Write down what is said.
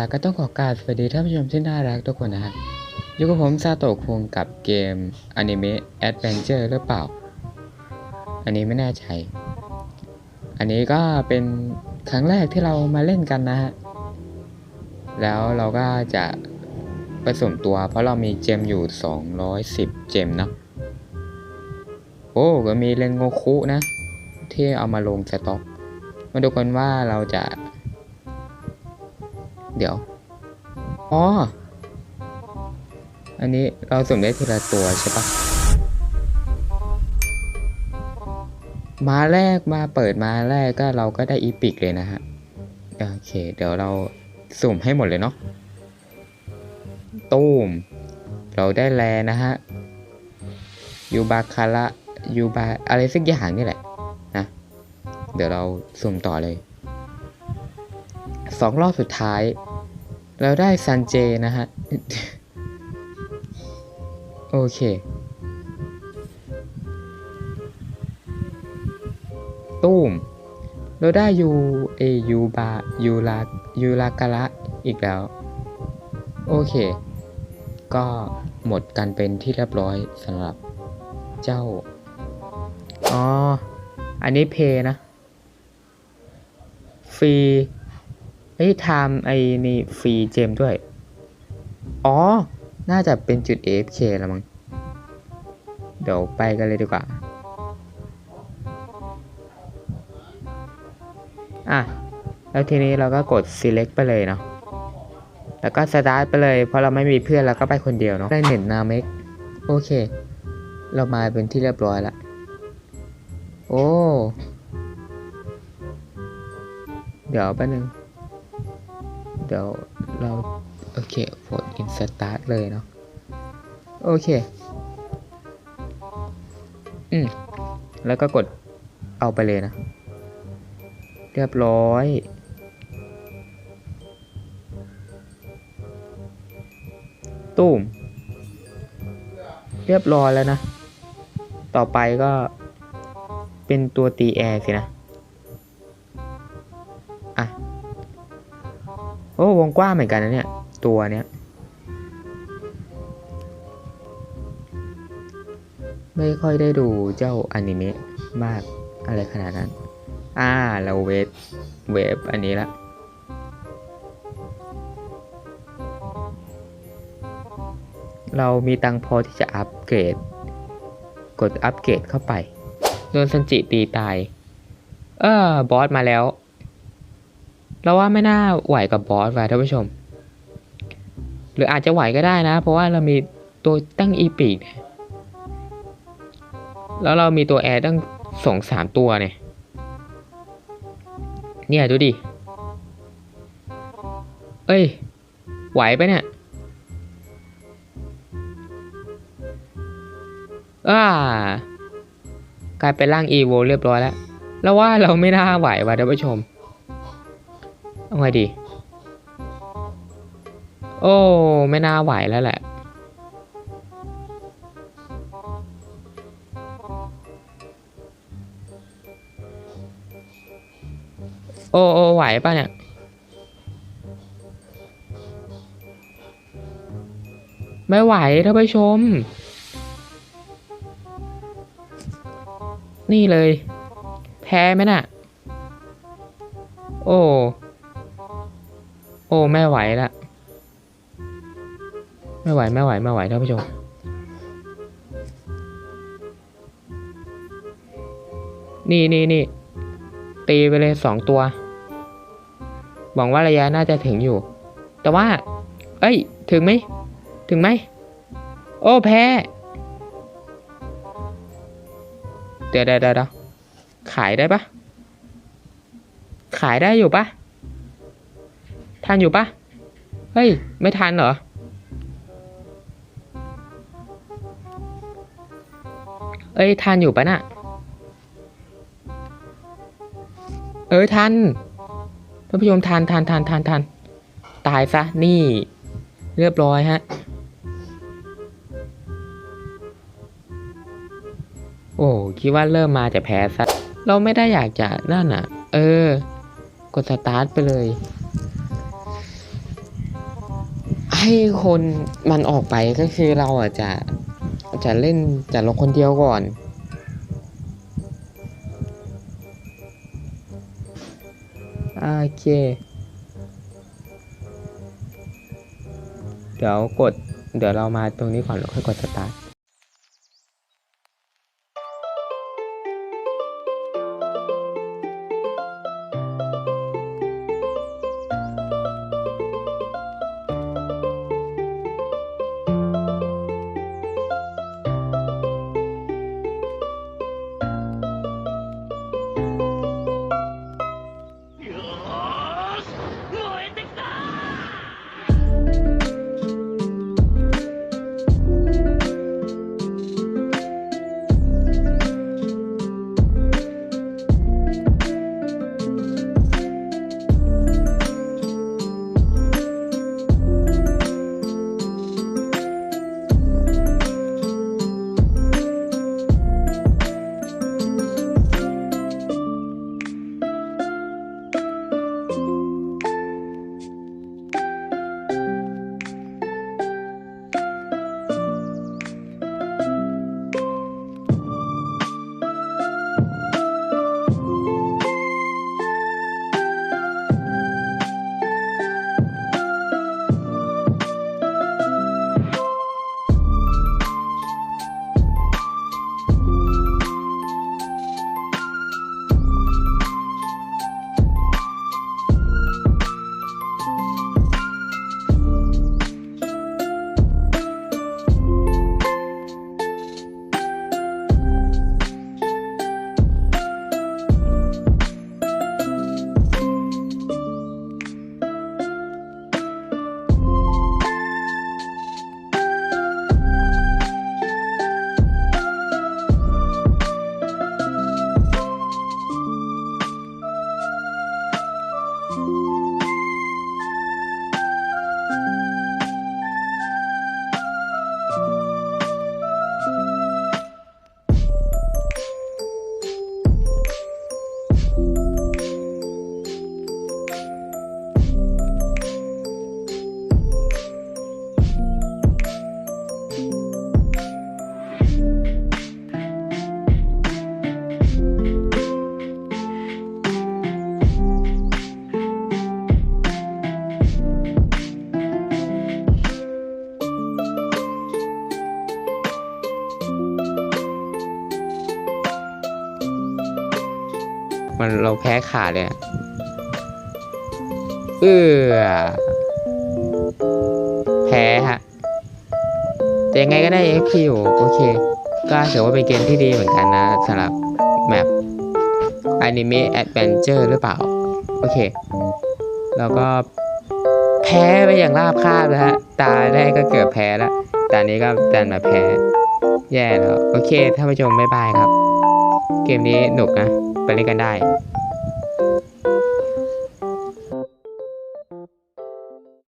ล่ะก็ต้องขอกราบสวัสดีท่านผู้ชมที่น่ารักทุกคนนะฮะอยู่กับผมซาโตะคงกับเกมอนิเมะแอดเวนเจอร์หรือเปล่า อันนี้ไม่แน่ใจ อันนี้ก็เป็นครั้งแรกที่เรามาเล่นกันนะฮะ แล้วเราก็จะไปสุ่มตัว เพราะเรามีเจมอยู่ 210 เจมเนาะ โอ้ก็มีเลนโงคุนะ ที่เอามาลงสต็อก มาดูกันว่าเราจะ เดี๋ยว อ๋อ อันนี้เราสุ่มได้ทีละตัวใช่ปะมาแรกมาเปิดมาแรกก็เราก็ได้อีพิกเลยนะฮะ โอเค เดี๋ยวเราสุ่มให้หมดเลยเนาะตูม เราได้แลนะฮะ ยูบาคาระ ยูบา อะไรสักอย่างนี่แหละ นะ เดี๋ยวเราสุ่มต่อเลย สองรอบสุดท้าย เราได้ซันเจนะฮะ โอเค ตู้มเราได้ยูเอยูบายูลายูลาการะอีกแล้ว โอเค ก็หมดกันเป็นที่เรียบร้อยสำหรับเจ้า อ๋อ อันนี้เพย์นะ ฟรี เอ้ยไทม์ไอ้นี่ฟรีเจมด้วย อ๋อ น่าจะเป็นจุด AFK ล้วมั้ง เดี๋ยวไปกันเลยดีกว่า อะ แล้วทีนี้เราก็กด select ไปเลยเนาะ แล้วก็ start ไปเลย เพราะเราไม่มีเพื่อนเราก็ไปคนเดียวเนาะ ได้เน็ตนาเมกโอเค เรามาเป็นที่เรียบร้อยล้วโอ้ เดี๋ยวแป๊บนึง เดี๋ยวเราโอเคกด in start เลยเนาะโอเค อืม แล้วก็กดเอาไปเลยนะ เรียบร้อย ตุ้ม เรียบร้อยแล้วนะ ต่อไปก็เป็นตัวตีแอร์สินะ โอ้วงกว้างเหมือนกันนะเนี่ย ตัวเนี้ย ไม่ค่อยได้ดูเจ้าอนิเมะมากอะไรขนาดนั้น อ่า เราเวฟเวฟอันนี้ละเรามีตังพอที่จะอัปเกรด กดอัปเกรดเข้าไป โดนซันจิตีตาย เออบอสมาแล้ว เราว่าไม่น่าไหวกับบอสว่ะท่านผู้ชม หรืออาจจะไหวก็ได้นะ เพราะว่าเรามีตัวตั้งอีปีกแล้วเรามีตัวแอร์ตั้งสองสามตัวเนี่ย เนี่ยดูดิ เอ้ย ไหวปะเนี่ยอ่ากลายเป็นร่างอีโวเรียบร้อยแล้ว แล้วว่าเราไม่น่าไหวว่ะท่านผู้ชม ไงดี โอ้ ไม่น่าไหวแล้วแหละ โอ้โอ้ไหวป่ะเนี่ยไม่ไหวท่านผู้ชม นี่เลย แพ้ไหมน่ะ โอ้ โอ้ไม่ไหวละไม่ไหวไม่ไหวไม่ไหวท่านผู้ชมนี่นี่นี่ตีไปเลยสองตัวหวังว่าระยะน่าจะถึงอยู่ แต่ว่า เอ้ย ถึงไหมถึงไหมโอ้แพ้เดี๋ยวเดี๋ยวเดี๋ยวขายได้ปะขายได้อยู่ปะ ทันอยู่ปะเฮ้ย ไม่ทันเหรอ เอ้ย ทันอยู่ปะน่ะ เออทันท่านผู้ชมทันทันทันทันทันตายซะ นี่ เรียบร้อยฮะ โอ้ คิดว่าเริ่มมาจะแพ้ซะ เราไม่ได้อยากจะนั่นอะ เออ กดสตาร์ทไปเลย ให้คนมันออกไปก็คือเราอะจะจะเล่นจะลงคนเดียวก่อน โอเค เดี๋ยวกด เดี๋ยวเรามาตรงนี้ก่อนแล้วค่อยกดสตาร์ท แพ้ขาดเลยอะเออแพ้ฮะ แต่ยังไงก็ได้ FP อยู่โอเค ก็ถือว่าเป็นเกมที่ดีเหมือนกันนะสำหรับแมป Anime Adventure หรือเปล่า โอเค แล้วก็แพ้ไปอย่างราบคาบนะฮะ ตาแรกก็เกือบแพ้แล้วตานี้ก็ดันมาแพ้ แย่แล้ว โอเคท่านผู้ชมบ๊ายบายครับ เกมนี้หนุกนะ ไปเล่นกันได้